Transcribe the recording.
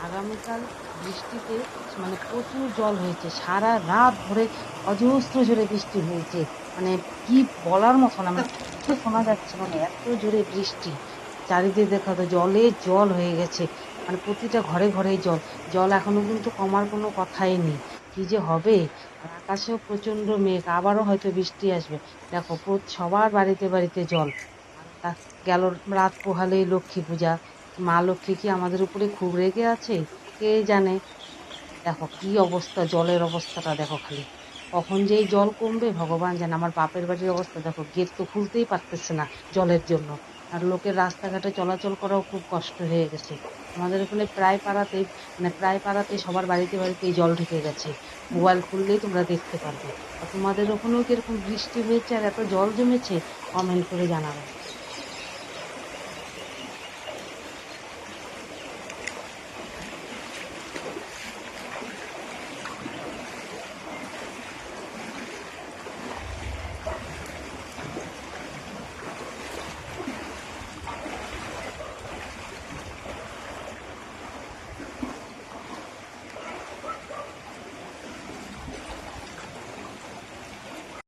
আগামীকাল বৃষ্টিতে মানে প্রচুর জল হয়েছে। সারা রাত ধরে অজস্র জোরে বৃষ্টি হয়েছে। মানে কি বলার মতো না মানে শোনা যাচ্ছে মানে এত জোরে বৃষ্টি। চারিদিকে দেখা তো, জলে জল হয়ে গেছে। মানে প্রতিটা ঘরে ঘরে জল। জল এখনও কিন্তু কমার কোনো কথাই নেই। কি যে হবে? আর আকাশেও প্রচণ্ড মেঘ, আবারও হয়তো বৃষ্টি আসবে। দেখো সবার বাড়িতে বাড়িতে জল। গেল রাত পোহালেই লক্ষ্মী পূজা। মা লক্ষ্মী কি আমাদের উপরে খুব রেগে আছে? কে জানে? দেখো কি অবস্থা, জলের অবস্থাটা দেখো খালি। কখন যে এই জল কমবে, ভগবান জানে। আমার বাপের বাড়ির অবস্থা দেখো, গেট তো খুলতেই পারতেছে না জলের জন্য। আর লোকের রাস্তাঘাটে চলাচল করাও খুব কষ্ট হয়ে গেছে। আমাদের এখানে প্রায় পাড়াতেই মানে প্রায় পাড়াতেই সবার বাড়িতে বাড়িতেই জল ঢুকে গেছে। মোবাইল খুললেই তোমরা দেখতে পারবে। আর তোমাদের ওখানেও কীরকম বৃষ্টি হয়েছে আর এত জল জমেছে কমেন্ট করে জানাবে।